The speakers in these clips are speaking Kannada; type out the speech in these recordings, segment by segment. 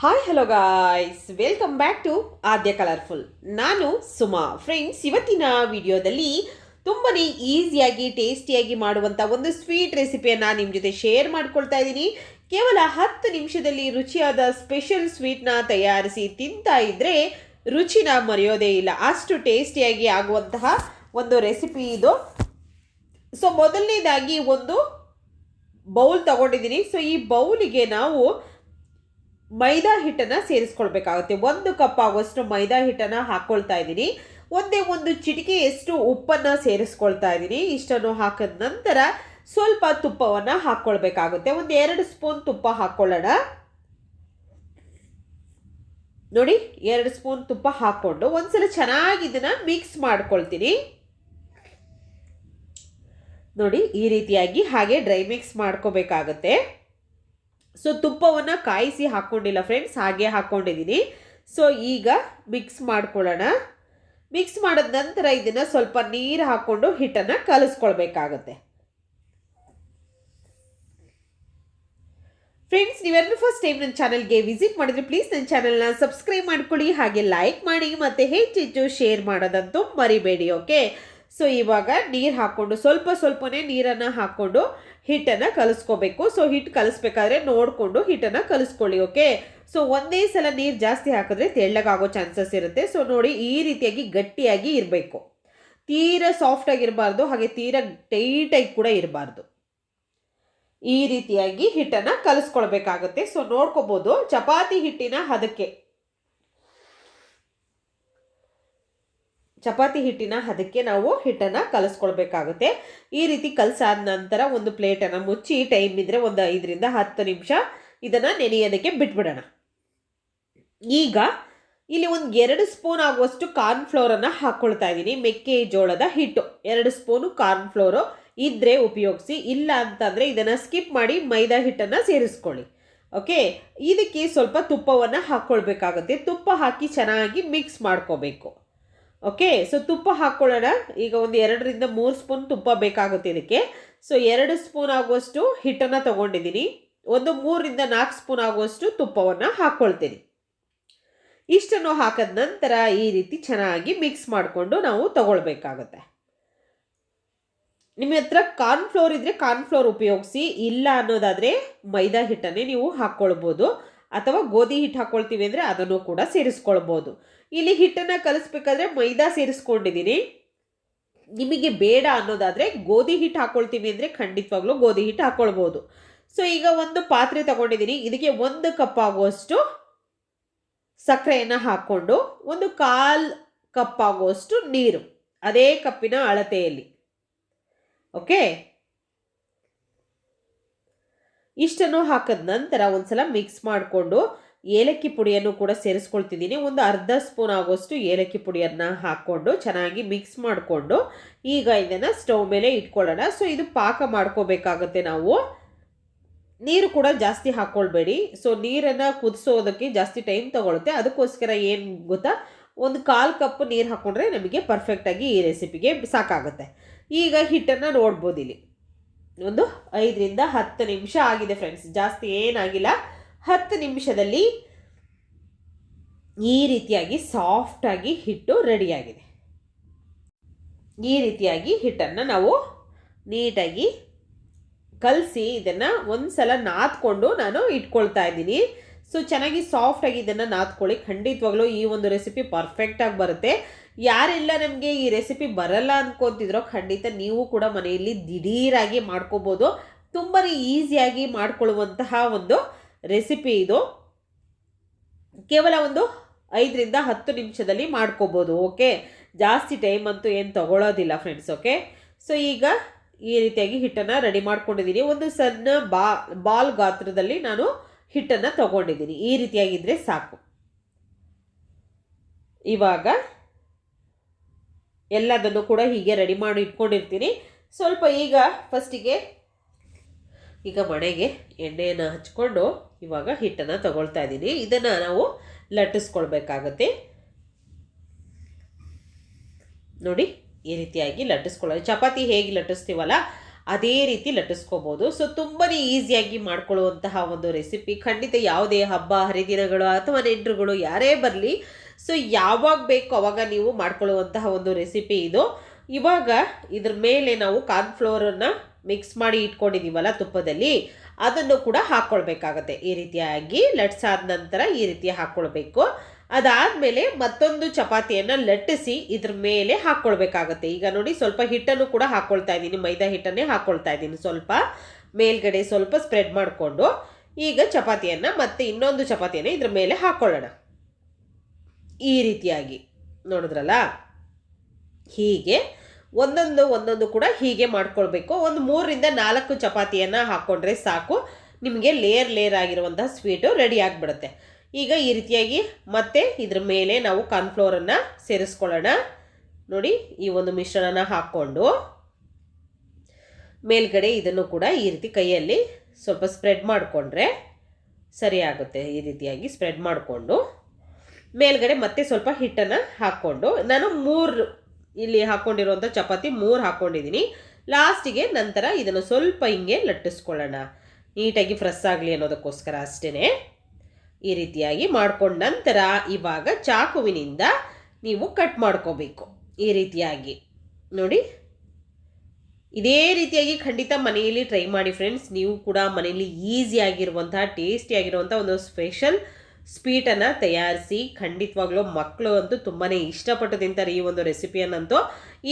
Hi hello guys welcome back to Aadya colourful ನಾನು ಸುಮಾ. ಫ್ರೆಂಡ್ಸ್ ಇವತ್ತಿನ ವಿಡಿಯೋದಲ್ಲಿ ತುಂಬಾ ಈಸಿಯಾಗಿ ಟೇಸ್ಟಿಯಾಗಿ ಮಾಡುವಂಥ ಒಂದು ಸ್ವೀಟ್ ರೆಸಿಪಿಯನ್ನು ನಿಮ್ಮ ಜೊತೆ ಶೇರ್ ಮಾಡ್ಕೊಳ್ತಾ ಇದ್ದೀನಿ. ಕೇವಲ ಹತ್ತು ನಿಮಿಷದಲ್ಲಿ ರುಚಿಯಾದ ಸ್ಪೆಷಲ್ ಸ್ವೀಟ್ನ ತಯಾರಿಸಿ ತಿಂತಾ ಇದ್ದರೆ ರುಚಿನ ಮರೆಯೋದೇ ಇಲ್ಲ. ಅಷ್ಟು ಟೇಸ್ಟಿಯಾಗಿ ಆಗುವಂತಹ ಒಂದು ರೆಸಿಪಿ ಇದು. ಸೊ ಮೊದಲನೇದಾಗಿ ಒಂದು ಬೌಲ್ ತಗೊಂಡಿದ್ದೀನಿ. ಸೊ ಈ ಬೌಲಿಗೆ ನಾವು ಮೈದಾ ಹಿಟ್ಟನ್ನು ಸೇರಿಸ್ಕೊಳ್ಬೇಕಾಗುತ್ತೆ. ಒಂದು ಕಪ್ ಆಗುವಷ್ಟು ಮೈದಾ ಹಿಟ್ಟನ್ನು ಹಾಕ್ಕೊಳ್ತಾ ಇದ್ದೀನಿ. ಒಂದೇ ಒಂದು ಚಿಟಿಕೆಯಷ್ಟು ಉಪ್ಪನ್ನು ಸೇರಿಸ್ಕೊಳ್ತಾ ಇದ್ದೀನಿ. ಇಷ್ಟನ್ನು ಹಾಕಿದ ನಂತರ ಸ್ವಲ್ಪ ತುಪ್ಪವನ್ನು ಹಾಕ್ಕೊಳ್ಬೇಕಾಗುತ್ತೆ ಒಂದು ಎರಡು ಸ್ಪೂನ್ ತುಪ್ಪ ಹಾಕ್ಕೊಳ್ಳೋಣ ನೋಡಿ, ಎರಡು ಸ್ಪೂನ್ ತುಪ್ಪ ಹಾಕ್ಕೊಂಡು ಒಂದ್ಸಲ ಚೆನ್ನಾಗಿ ಇದನ್ನು ಮಿಕ್ಸ್ ಮಾಡ್ಕೊಳ್ತೀನಿ. ನೋಡಿ, ಈ ರೀತಿಯಾಗಿ ಹಾಗೆ ಡ್ರೈ ಮಿಕ್ಸ್ ಮಾಡ್ಕೋಬೇಕಾಗತ್ತೆ. ಸೊ ತುಪ್ಪವನ್ನು ಕಾಯಿಸಿ ಹಾಕ್ಕೊಂಡಿಲ್ಲ ಫ್ರೆಂಡ್ಸ್ ಹಾಗೆ ಹಾಕ್ಕೊಂಡಿದ್ದೀನಿ ಸೊ ಈಗ ಮಿಕ್ಸ್ ಮಾಡ್ಕೊಳ್ಳೋಣ. ಮಿಕ್ಸ್ ಮಾಡಿದ ನಂತರ ಇದನ್ನು ಸ್ವಲ್ಪ ನೀರು ಹಾಕ್ಕೊಂಡು ಹಿಟ್ಟನ್ನು ಕಲಿಸ್ಕೊಳ್ಬೇಕಾಗತ್ತೆ. ಫ್ರೆಂಡ್ಸ್ ನೀವೆಲ್ಲರೂ ಫಸ್ಟ್ ಟೈಮ್ ನನ್ನ ಚಾನಲ್ಗೆ ವಿಸಿಟ್ ಮಾಡಿದ್ರೆ ಪ್ಲೀಸ್ ನನ್ನ ಚಾನಲ್ನ ಸಬ್ಸ್ಕ್ರೈಬ್ ಮಾಡ್ಕೊಳ್ಳಿ, ಹಾಗೆ ಲೈಕ್ ಮಾಡಿ, ಮತ್ತು ಹೆಚ್ಚೆಚ್ಚು ಶೇರ್ ಮಾಡೋದಂತೂ ಮರಿಬೇಡಿ ಓಕೆ ಸೊ ಇವಾಗ ನೀರು ಹಾಕ್ಕೊಂಡು ಸ್ವಲ್ಪ ಸ್ವಲ್ಪನೇ ನೀರನ್ನು ಹಾಕ್ಕೊಂಡು ಹಿಟ್ಟನ್ನು ಕಲಿಸ್ಕೋಬೇಕು. ಸೊ ಹಿಟ್ಟು ಕಲಿಸ್ಬೇಕಾದ್ರೆ ನೋಡಿಕೊಂಡು ಹಿಟ್ಟನ್ನು ಕಲಿಸ್ಕೊಳ್ಳಿ ಓಕೆ ಸೊ ಒಂದೇ ಸಲ ನೀರು ಜಾಸ್ತಿ ಹಾಕಿದ್ರೆ ತೆಳ್ಳಗಾಗೋ ಚಾನ್ಸಸ್ ಇರುತ್ತೆ. ಸೊ ನೋಡಿ ಈ ರೀತಿಯಾಗಿ ಗಟ್ಟಿಯಾಗಿ ಇರಬೇಕು. ತೀರಾ ಸಾಫ್ಟಾಗಿರಬಾರ್ದು ಹಾಗೆ ತೀರಾ ಟೈಟಾಗಿ ಕೂಡ ಇರಬಾರ್ದು. ಈ ರೀತಿಯಾಗಿ ಹಿಟ್ಟನ್ನು ಕಲಿಸ್ಕೊಳ್ಬೇಕಾಗುತ್ತೆ. ಸೊ ನೋಡ್ಕೋಬೋದು, ಚಪಾತಿ ಹಿಟ್ಟಿನ ಹದಕ್ಕೆ. ಚಪಾತಿ ಹಿಟ್ಟಿನ ಅದಕ್ಕೆ ನಾವು ಹಿಟ್ಟನ್ನು ಕಲಸ್ಕೊಳ್ಬೇಕಾಗುತ್ತೆ. ಈ ರೀತಿ ಕಲಸಾದ ನಂತರ ಒಂದು ಪ್ಲೇಟನ್ನು ಮುಚ್ಚಿ ಟೈಮ್ ಇದ್ದರೆ ಒಂದು ಐದರಿಂದ ಹತ್ತು ನಿಮಿಷ ಇದನ್ನು ನೆನೆಯೋದಕ್ಕೆ ಬಿಟ್ಬಿಡೋಣ. ಈಗ ಇಲ್ಲಿ ಒಂದು ಎರಡು ಸ್ಪೂನ್ ಆಗುವಷ್ಟು ಕಾರ್ನ್ಫ್ಲೋರನ್ನು ಹಾಕ್ಕೊಳ್ತಾ ಇದ್ದೀನಿ. ಮೆಕ್ಕೆಜೋಳದ ಹಿಟ್ಟು. ಎರಡು ಸ್ಪೂನು ಕಾರ್ನ್ಫ್ಲೋರು ಇದ್ದರೆ ಉಪಯೋಗಿಸಿ. ಇಲ್ಲ ಅಂತಂದರೆ ಇದನ್ನು ಸ್ಕಿಪ್ ಮಾಡಿ ಮೈದಾ ಹಿಟ್ಟನ್ನು ಸೇರಿಸ್ಕೊಳ್ಳಿ. ಓಕೆ ಇದಕ್ಕೆ ಸ್ವಲ್ಪ ತುಪ್ಪವನ್ನು ಹಾಕ್ಕೊಳ್ಬೇಕಾಗುತ್ತೆ ತುಪ್ಪ ಹಾಕಿ ಚೆನ್ನಾಗಿ ಮಿಕ್ಸ್ ಮಾಡ್ಕೋಬೇಕು. ಓಕೆ ಸೊ ತುಪ್ಪ ಹಾಕ್ಕೊಳ್ಳೋಣ ಈಗ ಒಂದು ಎರಡರಿಂದ ಮೂರು ಸ್ಪೂನ್ ತುಪ್ಪ ಬೇಕಾಗುತ್ತೆ ಇದಕ್ಕೆ. ಸೊ ಎರಡು ಸ್ಪೂನ್ ಆಗುವಷ್ಟು ಹಿಟ್ಟನ್ನು ತೊಗೊಂಡಿದ್ದೀನಿ. ಒಂದು ಮೂರರಿಂದ ನಾಲ್ಕು ಸ್ಪೂನ್ ಆಗುವಷ್ಟು ತುಪ್ಪವನ್ನು ಹಾಕ್ಕೊಳ್ತೀನಿ ಇಷ್ಟನ್ನು ಹಾಕಿದ ನಂತರ ಈ ರೀತಿ ಚೆನ್ನಾಗಿ ಮಿಕ್ಸ್ ಮಾಡಿಕೊಂಡು ನಾವು ತಗೊಳ್ಬೇಕಾಗತ್ತೆ. ನಿಮ್ಮ ಹತ್ರ ಕಾರ್ನ್ಫ್ಲೋರ್ ಇದ್ದರೆ ಕಾರ್ನ್ಫ್ಲೋರ್ ಉಪಯೋಗಿಸಿ, ಇಲ್ಲ ಅನ್ನೋದಾದರೆ ಮೈದಾ ಹಿಟ್ಟನ್ನೇ ನೀವು ಹಾಕ್ಕೊಳ್ಬೋದು ಅಥವಾ ಗೋಧಿ ಹಿಟ್ಟು ಹಾಕ್ಕೊಳ್ತೀವಿ ಅಂದರೆ ಅದನ್ನು ಕೂಡ ಸೇರಿಸ್ಕೊಳ್ಬೋದು. ಇಲ್ಲಿ ಹಿಟ್ಟನ್ನು ಕಲಿಸ್ಬೇಕಾದ್ರೆ ಮೈದಾ ಸೇರಿಸ್ಕೊಂಡಿದ್ದೀನಿ. ನಿಮಗೆ ಬೇಡ ಅನ್ನೋದಾದರೆ ಗೋಧಿ ಹಿಟ್ಟು ಹಾಕ್ಕೊಳ್ತೀವಿ ಅಂದರೆ ಖಂಡಿತವಾಗ್ಲೂ ಗೋಧಿ ಹಿಟ್ಟು ಹಾಕ್ಕೊಳ್ಬೋದು ಸೊ ಈಗ ಒಂದು ಪಾತ್ರೆ ತಗೊಂಡಿದ್ದೀನಿ. ಇದಕ್ಕೆ ಒಂದು ಕಪ್ ಆಗುವಷ್ಟು ಸಕ್ಕರೆಯನ್ನು ಹಾಕ್ಕೊಂಡು ಒಂದು ಕಾಲು ಕಪ್ ಆಗುವಷ್ಟು ನೀರು. ಅದೇ ಕಪ್ಪಿನ ಅಳತೆಯಲ್ಲಿ. ಓಕೆ ಇಷ್ಟನ್ನು ಹಾಕಿದ ನಂತರ ಒಂದ್ಸಲ ಮಿಕ್ಸ್ ಮಾಡಿಕೊಂಡು ಏಲಕ್ಕಿ ಪುಡಿಯನ್ನು ಕೂಡ ಸೇರಿಸ್ಕೊಳ್ತಿದ್ದೀನಿ. ಒಂದು ಅರ್ಧ ಸ್ಪೂನ್ ಆಗೋಷ್ಟು ಏಲಕ್ಕಿ ಪುಡಿಯನ್ನು ಹಾಕ್ಕೊಂಡು ಚೆನ್ನಾಗಿ ಮಿಕ್ಸ್ ಮಾಡಿಕೊಂಡು ಈಗ ಇದನ್ನು ಸ್ಟವ್ ಮೇಲೆ ಇಟ್ಕೊಳ್ಳೋಣ. ಸೊ ಇದು ಪಾಕ ಮಾಡ್ಕೋಬೇಕಾಗತ್ತೆ ನಾವು. ನೀರು ಕೂಡ ಜಾಸ್ತಿ ಹಾಕ್ಕೊಳ್ಬೇಡಿ. ಸೊ ನೀರನ್ನು ಕುದಿಸೋದಕ್ಕೆ ಜಾಸ್ತಿ ಟೈಮ್ ತಗೊಳುತ್ತೆ. ಅದಕ್ಕೋಸ್ಕರ ಏನು ಗೊತ್ತಾ? ಒಂದು ಕಾಲು ಕಪ್ ನೀರು ಹಾಕ್ಕೊಂಡ್ರೆ ನಮಗೆ ಪರ್ಫೆಕ್ಟಾಗಿ ಈ ರೆಸಿಪಿಗೆ ಸಾಕಾಗುತ್ತೆ. ಈಗ ಹಿಟ್ಟನ್ನು ನೋಡ್ಬೋದು ಇಲ್ಲಿ. ಒಂದು ಐದರಿಂದ ಹತ್ತು ನಿಮಿಷ ಆಗಿದೆ ಫ್ರೆಂಡ್ಸ್ ಜಾಸ್ತಿ ಏನಾಗಿಲ್ಲ. ಹತ್ತು ನಿಮಿಷದಲ್ಲಿ ಈ ರೀತಿಯಾಗಿ ಸಾಫ್ಟಾಗಿ ಹಿಟ್ಟು ರೆಡಿಯಾಗಿದೆ ಈ ರೀತಿಯಾಗಿ ಹಿಟ್ಟನ್ನು ನಾವು ನೀಟಾಗಿ ಕಲಸಿ ಇದನ್ನು ಒಂದು ಸಲ ನಾದ್ಕೊಂಡು ನಾನು ಇಟ್ಕೊಳ್ತಾ ಇದ್ದೀನಿ. ಸೊ ಚೆನ್ನಾಗಿ ಸಾಫ್ಟಾಗಿ ಇದನ್ನು ನಾದ್ಕೊಳ್ಳಿ. ಖಂಡಿತವಾಗ್ಲೂ ಈ ಒಂದು ರೆಸಿಪಿ ಪರ್ಫೆಕ್ಟಾಗಿ ಬರುತ್ತೆ. ಯಾರೆಲ್ಲ ನಮಗೆ ಈ ರೆಸಿಪಿ ಬರಲ್ಲ ಅನ್ಕೊತಿದ್ರೋ ಖಂಡಿತ ನೀವು ಕೂಡ ಮನೆಯಲ್ಲಿ ದಿಢೀರಾಗಿ ಮಾಡ್ಕೋಬೋದು. ತುಂಬಾ ಈಸಿಯಾಗಿ ಮಾಡ್ಕೊಳ್ಳುವಂತಹ ಒಂದು ರೆಸಿಪಿ ಇದು. ಕೇವಲ ಒಂದು ಐದರಿಂದ ಹತ್ತು ನಿಮಿಷದಲ್ಲಿ ಮಾಡ್ಕೋಬೋದು, ಓಕೆ? ಜಾಸ್ತಿ ಟೈಮ್ ಅಂತೂ ಏನು ತಗೊಳ್ಳೋದಿಲ್ಲ ಫ್ರೆಂಡ್ಸ್ ಓಕೆ? ಸೊ ಈಗ ಈ ರೀತಿಯಾಗಿ ಹಿಟ್ಟನ್ನು ರೆಡಿ ಮಾಡ್ಕೊಂಡಿದ್ದೀನಿ ಒಂದು ಸಣ್ಣ ಬಾ, ಬಾಲ್ ಗಾತ್ರದಲ್ಲಿ ನಾನು ಹಿಟ್ಟನ್ನು ತಗೊಂಡಿದ್ದೀನಿ ಈ ರೀತಿಯಾಗಿದ್ದರೆ ಸಾಕು. ಇವಾಗ ಎಲ್ಲದನ್ನು ಕೂಡ ಹೀಗೆ ರೆಡಿ ಮಾಡಿ ಇಟ್ಕೊಂಡಿರ್ತೀನಿ. ಸ್ವಲ್ಪ ಈಗ ಫಸ್ಟಿಗೆ ಈಗ ಮಣೆಗೆ ಎಣ್ಣೆಯನ್ನು ಹಚ್ಕೊಂಡು ಇವಾಗ ಹಿಟ್ಟನ್ನು ತಗೊಳ್ತಾ ಇದ್ದೀನಿ. ಇದನ್ನು ನಾವು ಲಟ್ಟಿಸ್ಕೊಳ್ಬೇಕಾಗತ್ತೆ. ನೋಡಿ, ಈ ರೀತಿಯಾಗಿ ಲಟ್ಟಿಸ್ಕೊಳ್ಳೋದು ಚಪಾತಿ ಹೇಗೆ ಲಟ್ಟಿಸ್ತೀವಲ್ಲ, ಅದೇ ರೀತಿ ಲಟ್ಟಿಸ್ಕೋಬೋದು. ಸೊ ತುಂಬಾ ಈಸಿಯಾಗಿ ಮಾಡ್ಕೊಳ್ಳುವಂತಹ ಒಂದು ರೆಸಿಪಿ. ಖಂಡಿತ ಯಾವುದೇ ಹಬ್ಬ, ಹರಿದಿನಗಳು ಅಥವಾ ನೆಂಟರುಗಳು ಯಾರೇ ಬರಲಿ ಸೊ ಯಾವಾಗ ಬೇಕು ಅವಾಗ ನೀವು ಮಾಡ್ಕೊಳ್ಳುವಂತಹ ಒಂದು ರೆಸಿಪಿ ಇದು. ಇವಾಗ ಇದ್ರ ಮೇಲೆ ನಾವು ಕಾರ್ನ್ಫ್ಲೋರನ್ನು ಮಿಕ್ಸ್ ಮಾಡಿ ಇಟ್ಕೊಂಡಿದ್ದೀವಲ್ಲ ತುಪ್ಪದಲ್ಲಿ, ಅದನ್ನು ಕೂಡ ಹಾಕ್ಕೊಳ್ಬೇಕಾಗತ್ತೆ ಈ ರೀತಿಯಾಗಿ ಲಟ್ಸಾದ ನಂತರ ಈ ರೀತಿ ಹಾಕ್ಕೊಳ್ಬೇಕು ಅದಾದಮೇಲೆ ಮತ್ತೊಂದು ಚಪಾತಿಯನ್ನು ಲಟ್ಟಿಸಿ ಇದ್ರ ಮೇಲೆ ಹಾಕ್ಕೊಳ್ಬೇಕಾಗತ್ತೆ ಈಗ ನೋಡಿ ಸ್ವಲ್ಪ ಹಿಟ್ಟನ್ನು ಕೂಡ ಹಾಕ್ಕೊಳ್ತಾ ಇದ್ದೀನಿ, ಮೈದಾ ಹಿಟ್ಟನ್ನೇ ಹಾಕ್ಕೊಳ್ತಾ ಇದ್ದೀನಿ. ಸ್ವಲ್ಪ ಮೇಲ್ಗಡೆ ಸ್ವಲ್ಪ ಸ್ಪ್ರೆಡ್ ಮಾಡಿಕೊಂಡು ಈಗ ಚಪಾತಿಯನ್ನು ಮತ್ತೆ ಇನ್ನೊಂದು ಚಪಾತಿಯನ್ನು ಇದ್ರ ಮೇಲೆ ಹಾಕ್ಕೊಳ್ಳೋಣ ಈ ರೀತಿಯಾಗಿ. ನೋಡಿದ್ರಲ್ಲ? ಹೀಗೆ ಒಂದೊಂದು ಒಂದೊಂದು ಕೂಡ ಹೀಗೆ ಮಾಡ್ಕೊಳ್ಬೇಕು. ಒಂದು ಮೂರರಿಂದ ನಾಲ್ಕು ಚಪಾತಿಯನ್ನು ಹಾಕ್ಕೊಂಡ್ರೆ ಸಾಕು. ನಿಮಗೆ ಲೇಯರ್ ಲೇಯರ್ ಆಗಿರುವಂತಹ ಸ್ವೀಟು ರೆಡಿ ಆಗಿಬಿಡುತ್ತೆ. ಈಗ ಈ ರೀತಿಯಾಗಿ ಮತ್ತೆ ಇದ್ರ ಮೇಲೆ ನಾವು ಕಾರ್ನ್ಫ್ಲೋರನ್ನು ಸೇರಿಸ್ಕೊಳ್ಳೋಣ. ನೋಡಿ, ಈ ಒಂದು ಮಿಶ್ರಣನ ಹಾಕ್ಕೊಂಡು ಮೇಲ್ಗಡೆ ಇದನ್ನು ಕೂಡ ಈ ರೀತಿ ಕೈಯಲ್ಲಿ ಸ್ವಲ್ಪ ಸ್ಪ್ರೆಡ್ ಮಾಡಿಕೊಂಡ್ರೆ ಸರಿಯಾಗುತ್ತೆ ಈ ರೀತಿಯಾಗಿ ಸ್ಪ್ರೆಡ್ ಮಾಡಿಕೊಂಡು ಮೇಲ್ಗಡೆ ಮತ್ತೆ ಸ್ವಲ್ಪ ಹಿಟ್ಟನ್ನು ಹಾಕ್ಕೊಂಡು ನಾನು ಮೂರು ಇಲ್ಲಿ ಹಾಕ್ಕೊಂಡಿರುವಂಥ ಚಪಾತಿ ಮೂರು ಹಾಕ್ಕೊಂಡಿದ್ದೀನಿ ಲಾಸ್ಟಿಗೆ ನಂತರ ಇದನ್ನು ಸ್ವಲ್ಪ ಹಿಂಗೆ ಲಟ್ಟಿಸ್ಕೊಳ್ಳೋಣ. ನೀಟಾಗಿ ಫ್ರೆಸ್ ಆಗಲಿ ಅನ್ನೋದಕ್ಕೋಸ್ಕರ ಅಷ್ಟೇ ಈ ರೀತಿಯಾಗಿ ಮಾಡ್ಕೊಂಡ ನಂತರ ಇವಾಗ ಚಾಕುವಿನಿಂದ ನೀವು ಕಟ್ ಮಾಡ್ಕೋಬೇಕು. ಈ ರೀತಿಯಾಗಿ. ನೋಡಿ. ಇದೇ ರೀತಿಯಾಗಿ ಖಂಡಿತ ಮನೆಯಲ್ಲಿ ಟ್ರೈ ಮಾಡಿ ಫ್ರೆಂಡ್ಸ್, ನೀವು ಕೂಡ ಮನೆಯಲ್ಲಿ ಈಸಿಯಾಗಿರುವಂತಹ ಟೇಸ್ಟಿಯಾಗಿರುವಂಥ ಒಂದು ಸ್ಪೆಷಲ್ ಸ್ವೀಟನ್ನು ತಯಾರಿಸಿ ಖಂಡಿತವಾಗ್ಲೂ ಮಕ್ಕಳು ಅಂತೂ ತುಂಬಾ ಇಷ್ಟಪಟ್ಟು ತಿಂತಾರೆ ಈ ಒಂದು ರೆಸಿಪಿಯನ್ನಂತೂ.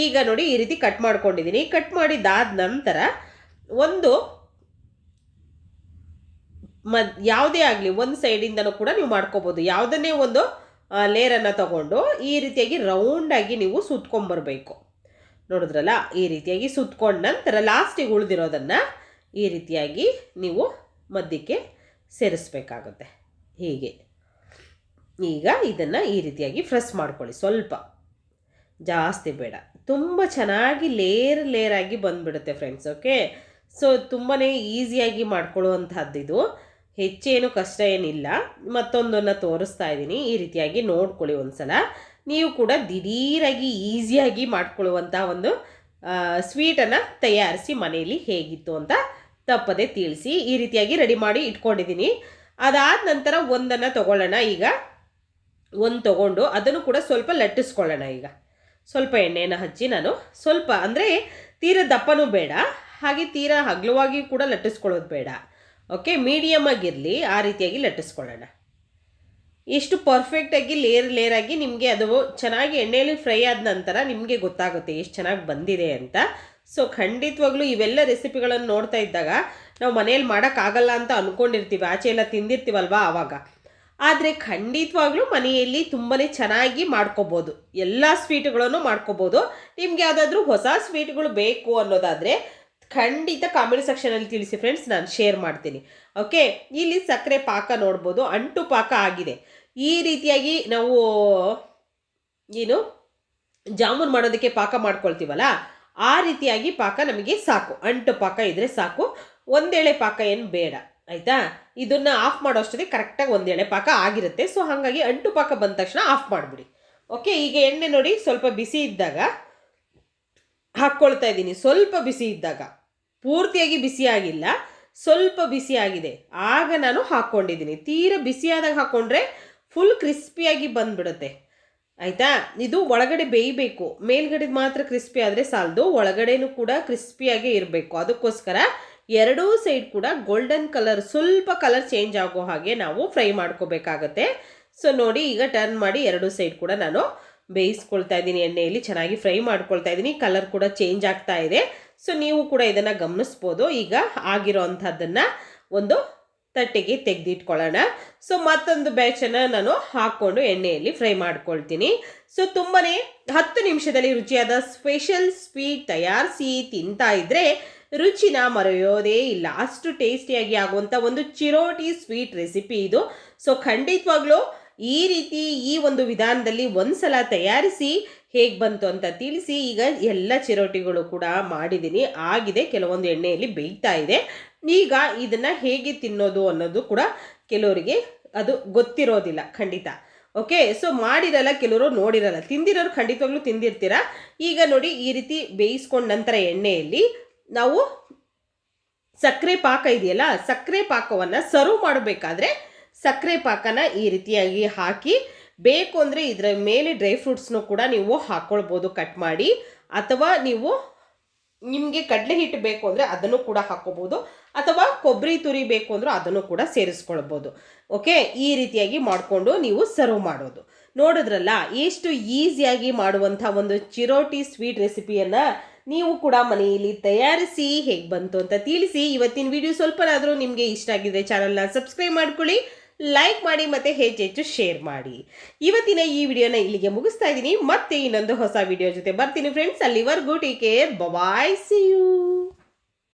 ಈಗ ನೋಡಿ ಈ ರೀತಿ ಕಟ್ ಮಾಡ್ಕೊಂಡಿದ್ದೀನಿ. ಕಟ್ ಮಾಡಿದಾದ ನಂತರ ಒಂದು ಮ ಯಾವುದೇ ಆಗಲಿ ಒಂದು ಸೈಡಿಂದನೂ ಕೂಡ ನೀವು ಮಾಡ್ಕೋಬೋದು. ಯಾವುದನ್ನೇ ಒಂದು ಲೇರನ್ನು ತಗೊಂಡು ಈ ರೀತಿಯಾಗಿ ರೌಂಡಾಗಿ ನೀವು ಸುತ್ಕೊಂಬರ್ಬೇಕು. ನೋಡಿದ್ರಲ್ಲ? ಈ ರೀತಿಯಾಗಿ ಸುತ್ಕೊಂಡ ನಂತರ ಲಾಸ್ಟಿಗೆ ಉಳಿದಿರೋದನ್ನು ಈ ರೀತಿಯಾಗಿ ನೀವು ಮಧ್ಯಕ್ಕೆ ಸೇರಿಸ್ಬೇಕಾಗುತ್ತೆ. ಹೀಗೆ. ಈಗ ಇದನ್ನು ಈ ರೀತಿಯಾಗಿ ಫ್ರೆಸ್ ಮಾಡ್ಕೊಳ್ಳಿ. ಸ್ವಲ್ಪ. ಜಾಸ್ತಿ ಬೇಡ. ತುಂಬ ಚೆನ್ನಾಗಿ ಲೇರ್ ಲೇರಾಗಿ ಬಂದುಬಿಡುತ್ತೆ ಫ್ರೆಂಡ್ಸ್, ಓಕೆ? ಸೊ ತುಂಬಾ ಈಸಿಯಾಗಿ ಮಾಡ್ಕೊಳ್ಳುವಂಥದ್ದು ಇದು ಹೆಚ್ಚೇನು ಕಷ್ಟ ಏನಿಲ್ಲ. ಮತ್ತೊಂದನ್ನು ತೋರಿಸ್ತಾ ಇದ್ದೀನಿ. ಈ ರೀತಿಯಾಗಿ ನೋಡ್ಕೊಳ್ಳಿ ಒಂದ್ಸಲ. ನೀವು ಕೂಡ ದಿಢೀರಾಗಿ ಈಸಿಯಾಗಿ ಮಾಡ್ಕೊಳ್ಳುವಂಥ ಒಂದು ಸ್ವೀಟನ್ನು ತಯಾರಿಸಿ ಮನೆಯಲ್ಲಿ ಹೇಗಿತ್ತು ಅಂತ ತಪ್ಪದೆ ತಿಳಿಸಿ ಈ ರೀತಿಯಾಗಿ ರೆಡಿ ಮಾಡಿ ಇಟ್ಕೊಂಡಿದ್ದೀನಿ. ಅದಾದ ನಂತರ ಒಂದನ್ನು ತಗೊಳ್ಳೋಣ ಈಗ. ಒಂದು ತಗೊಂಡು ಅದನ್ನು ಕೂಡ ಸ್ವಲ್ಪ ಲಟ್ಟಿಸ್ಕೊಳ್ಳೋಣ ಈಗ. ಸ್ವಲ್ಪ ಎಣ್ಣೆಯನ್ನು ಹಚ್ಚಿ ನಾನು ಸ್ವಲ್ಪ ಅಂದರೆ ತೀರ ದಪ್ಪನೂ ಬೇಡ, ಹಾಗೆ ತೀರ ಹಗಲವಾಗಿ ಕೂಡ ಲಟ್ಟಿಸ್ಕೊಳ್ಳೋದು ಬೇಡ. ಓಕೆ ಮೀಡಿಯಮ್ ಆಗಿರಲಿ, ಆ ರೀತಿಯಾಗಿ ಲಟ್ಟಿಸ್ಕೊಳ್ಳೋಣ. ಎಷ್ಟು ಪರ್ಫೆಕ್ಟಾಗಿ ಲೇರ್ ಲೇರಾಗಿ ನಿಮಗೆ ಅದು ಚೆನ್ನಾಗಿ ಎಣ್ಣೆಯಲ್ಲಿ ಫ್ರೈ ಆದ ನಂತರ ನಿಮಗೆ ಗೊತ್ತಾಗುತ್ತೆ ಎಷ್ಟು ಚೆನ್ನಾಗಿ ಬಂದಿದೆ ಅಂತ. ಸೊ ಖಂಡಿತವಾಗ್ಲೂ ಇವೆಲ್ಲ ರೆಸಿಪಿಗಳನ್ನು ನೋಡ್ತಾ ಇದ್ದಾಗ ನಾವು ಮನೇಲಿ ಮಾಡೋಕ್ಕಾಗಲ್ಲ ಅಂತ ಅಂದ್ಕೊಂಡಿರ್ತೀವಿ ಆಚೆ ಎಲ್ಲ ತಿಂದಿರ್ತೀವಲ್ವಾ ಆವಾಗ ಆದರೆ ಖಂಡಿತವಾಗ್ಲೂ ಮನೆಯಲ್ಲಿ ತುಂಬಾ ಚೆನ್ನಾಗಿ ಮಾಡ್ಕೋಬೋದು. ಎಲ್ಲ ಸ್ವೀಟ್ಗಳನ್ನು ಮಾಡ್ಕೋಬೋದು. ನಿಮ್ಗೆ ಯಾವುದಾದ್ರೂ ಹೊಸ ಸ್ವೀಟ್ಗಳು ಬೇಕು ಅನ್ನೋದಾದರೆ ಖಂಡಿತ ಕಾಮೆಂಟ್ ಸೆಕ್ಷನಲ್ಲಿ ತಿಳಿಸಿ ಫ್ರೆಂಡ್ಸ್ ನಾನು ಶೇರ್ ಮಾಡ್ತೀನಿ. ಓಕೆ ಇಲ್ಲಿ ಸಕ್ಕರೆ ಪಾಕ ನೋಡ್ಬೋದು. ಅಂಟು ಪಾಕ ಆಗಿದೆ. ಈ ರೀತಿಯಾಗಿ ನಾವು ಏನು ಜಾಮೂನ್ ಮಾಡೋದಕ್ಕೆ ಪಾಕ ಮಾಡ್ಕೊಳ್ತೀವಲ್ಲ, ಆ ರೀತಿಯಾಗಿ ಪಾಕ ನಮಗೆ ಸಾಕು. ಅಂಟು ಪಾಕ ಇದ್ದರೆ ಸಾಕು. ಒಂದೇಳೆ ಪಾಕ ಏನು ಬೇಡ, ಆಯಿತಾ? ಇದನ್ನು ಆಫ್ ಮಾಡೋ ಅಷ್ಟೊತ್ತಿಗೆ ಕರೆಕ್ಟಾಗಿ ಒಂದೇಳೆ ಪಾಕ ಆಗಿರುತ್ತೆ. ಸೊ ಹಾಗಾಗಿ ಅಂಟು ಪಾಕ ಬಂದ ತಕ್ಷಣ ಆಫ್ ಮಾಡಿಬಿಡಿ. ಓಕೆ ಈಗ ಎಣ್ಣೆ ನೋಡಿ, ಸ್ವಲ್ಪ ಬಿಸಿ ಇದ್ದಾಗ ಹಾಕ್ಕೊಳ್ತಾ ಇದ್ದೀನಿ. ಸ್ವಲ್ಪ ಬಿಸಿ ಇದ್ದಾಗ, ಪೂರ್ತಿಯಾಗಿ ಬಿಸಿಯಾಗಿಲ್ಲ ಸ್ವಲ್ಪ ಬಿಸಿಯಾಗಿದೆ ಆಗ ನಾನು ಹಾಕ್ಕೊಂಡಿದ್ದೀನಿ. ತೀರ ಬಿಸಿಯಾದಾಗ ಹಾಕ್ಕೊಂಡ್ರೆ ಫುಲ್ ಕ್ರಿಸ್ಪಿಯಾಗಿ ಬಂದ್ಬಿಡುತ್ತೆ. ಆಯಿತಾ? ಇದು ಒಳಗಡೆ ಬೇಯಬೇಕು. ಮೇಲ್ಗಡೆ ಮಾತ್ರ ಕ್ರಿಸ್ಪಿ ಆದರೆ ಸಾಲದು, ಒಳಗಡೆನೂ ಕೂಡ ಕ್ರಿಸ್ಪಿಯಾಗೇ ಇರಬೇಕು. ಅದಕ್ಕೋಸ್ಕರ ಎರಡೂ ಸೈಡ್ ಕೂಡ ಗೋಲ್ಡನ್ ಕಲರ್ ಸ್ವಲ್ಪ ಕಲರ್ ಚೇಂಜ್ ಆಗೋ ಹಾಗೆ ನಾವು ಫ್ರೈ ಮಾಡ್ಕೋಬೇಕಾಗತ್ತೆ. ಸೊ ನೋಡಿ ಈಗ ಟರ್ನ್ ಮಾಡಿ ಎರಡೂ ಸೈಡ್ ಕೂಡ ನಾನು ಬೇಯಿಸ್ಕೊಳ್ತಾ ಇದ್ದೀನಿ. ಎಣ್ಣೆಯಲ್ಲಿ ಚೆನ್ನಾಗಿ ಫ್ರೈ ಮಾಡ್ಕೊಳ್ತಾ ಇದ್ದೀನಿ. ಕಲರ್ ಕೂಡ ಚೇಂಜ್ ಆಗ್ತಾ ಇದೆ. ಸೊ ನೀವು ಕೂಡ ಇದನ್ನು ಗಮನಿಸ್ಬೋದು. ಈಗ ಆಗಿರೋ ಅಂಥದ್ದನ್ನು ಒಂದು ತಟ್ಟೆಗೆ ತೆಗೆದಿಟ್ಕೊಳ್ಳೋಣ. ಸೊ ಮತ್ತೊಂದು ಬ್ಯಾಚನ್ನು ನಾನು ಹಾಕ್ಕೊಂಡು ಎಣ್ಣೆಯಲ್ಲಿ ಫ್ರೈ ಮಾಡ್ಕೊಳ್ತೀನಿ. ಸೊ ತುಂಬಾ ಹತ್ತು ನಿಮಿಷದಲ್ಲಿ ರುಚಿಯಾದ ಸ್ಪೆಷಲ್ ಸ್ವೀಟ್ ತಯಾರಿಸಿ ತಿಂತಾ ಇದ್ರೆ ರುಚಿನ ಮರೆಯೋದೇ ಇಲ್ಲ. ಅಷ್ಟು ಟೇಸ್ಟಿಯಾಗಿ ಆಗುವಂಥ ಒಂದು ಚಿರೋಟಿ ಸ್ವೀಟ್ ರೆಸಿಪಿ ಇದು. ಸೊ ಖಂಡಿತವಾಗ್ಲೂ ಈ ರೀತಿ ಈ ಒಂದು ವಿಧಾನದಲ್ಲಿ ಒಂದ್ಸಲ ತಯಾರಿಸಿ ಹೇಗೆ ಬಂತು ಅಂತ ತಿಳಿಸಿ ಈಗ ಎಲ್ಲ ಚಿರೋಟಿಗಳು ಕೂಡ ಮಾಡಿದ್ದೀನಿ. ಆಗಿದೆ. ಕೆಲವೊಂದು ಎಣ್ಣೆಯಲ್ಲಿ ಬೇಯ್ತಾ ಇದೆ. ಈಗ ಇದನ್ನು ಹೇಗೆ ತಿನ್ನೋದು ಅನ್ನೋದು ಕೂಡ ಕೆಲವರಿಗೆ ಅದು ಗೊತ್ತಿರೋದಿಲ್ಲ ಖಂಡಿತ. ಓಕೆ ಸೊ ಮಾಡಿರಲ್ಲ ಕೆಲವರು ನೋಡಿರಲ್ಲ. ತಿಂದಿರೋರು ಖಂಡಿತವಾಗ್ಲೂ ತಿಂದಿರ್ತೀರ? ಈಗ ನೋಡಿ ಈ ರೀತಿ ಬೇಯಿಸ್ಕೊಂಡ ನಂತರ ಎಣ್ಣೆಯಲ್ಲಿ ನಾವು ಸಕ್ಕರೆ ಪಾಕ ಇದೆಯಲ್ಲ, ಸಕ್ಕರೆ ಪಾಕವನ್ನು ಸರ್ವ್ ಮಾಡಬೇಕಾದ್ರೆ ಸಕ್ಕರೆ ಪಾಕನ ಈ ರೀತಿಯಾಗಿ ಹಾಕಿ, ಬೇಕು ಅಂದರೆ ಇದರ ಮೇಲೆ ಡ್ರೈ ಫ್ರೂಟ್ಸ್ನು ಕೂಡ ನೀವು ಹಾಕ್ಕೊಳ್ಬೋದು ಕಟ್ ಮಾಡಿ, ಅಥವಾ ನೀವು ನಿಮಗೆ ಕಡಲೆ ಹಿಟ್ಟು ಬೇಕು ಅಂದರೆ ಅದನ್ನು ಕೂಡ ಹಾಕ್ಕೋಬೋದು ಅಥವಾ ಕೊಬ್ಬರಿ ತುರಿ ಬೇಕು ಅಂದರೂ ಅದನ್ನು ಕೂಡ ಸೇರಿಸ್ಕೊಳ್ಬೋದು. ಓಕೆ ಈ ರೀತಿಯಾಗಿ ಮಾಡಿಕೊಂಡು ನೀವು ಸರ್ವ್ ಮಾಡೋದು. ನೋಡಿದ್ರಲ್ಲ, ಎಷ್ಟು ಈಸಿಯಾಗಿ ಮಾಡುವಂಥ ಒಂದು ಚಿರೋಟಿ ಸ್ವೀಟ್ ರೆಸಿಪಿಯನ್ನು ನೀವು ಕೂಡ ಮನೆಯಲ್ಲಿ ತಯಾರಿಸಿ ಹೇಗೆ ಬಂತು ಅಂತ ತಿಳಿಸಿ. ಇವತ್ತಿನ ವಿಡಿಯೋ ಸ್ವಲ್ಪನಾದರೂ ನಿಮಗೆ ಇಷ್ಟ ಆಗಿದ್ರೆ ಚಾನಲ್ನ ಸಬ್ಸ್ಕ್ರೈಬ್ ಮಾಡ್ಕೊಳ್ಳಿ, ಲೈಕ್ ಮಾಡಿ ಮತ್ತು ಹೆಚ್ಚು ಶೇರ್ ಮಾಡಿ. ಇವತ್ತಿನ ಈ ವಿಡಿಯೋನ ಇಲ್ಲಿಗೆ ಮುಗಿಸ್ತಾ ಇದ್ದೀನಿ. ಮತ್ತೆ ಇನ್ನೊಂದು ಹೊಸ ವಿಡಿಯೋ ಜೊತೆ ಬರ್ತೀನಿ ಫ್ರೆಂಡ್ಸ್ ಅಲ್ಲಿವರೆಗೂ ಟೇಕ್ ಬಾಯ್ ಸಿ ಯು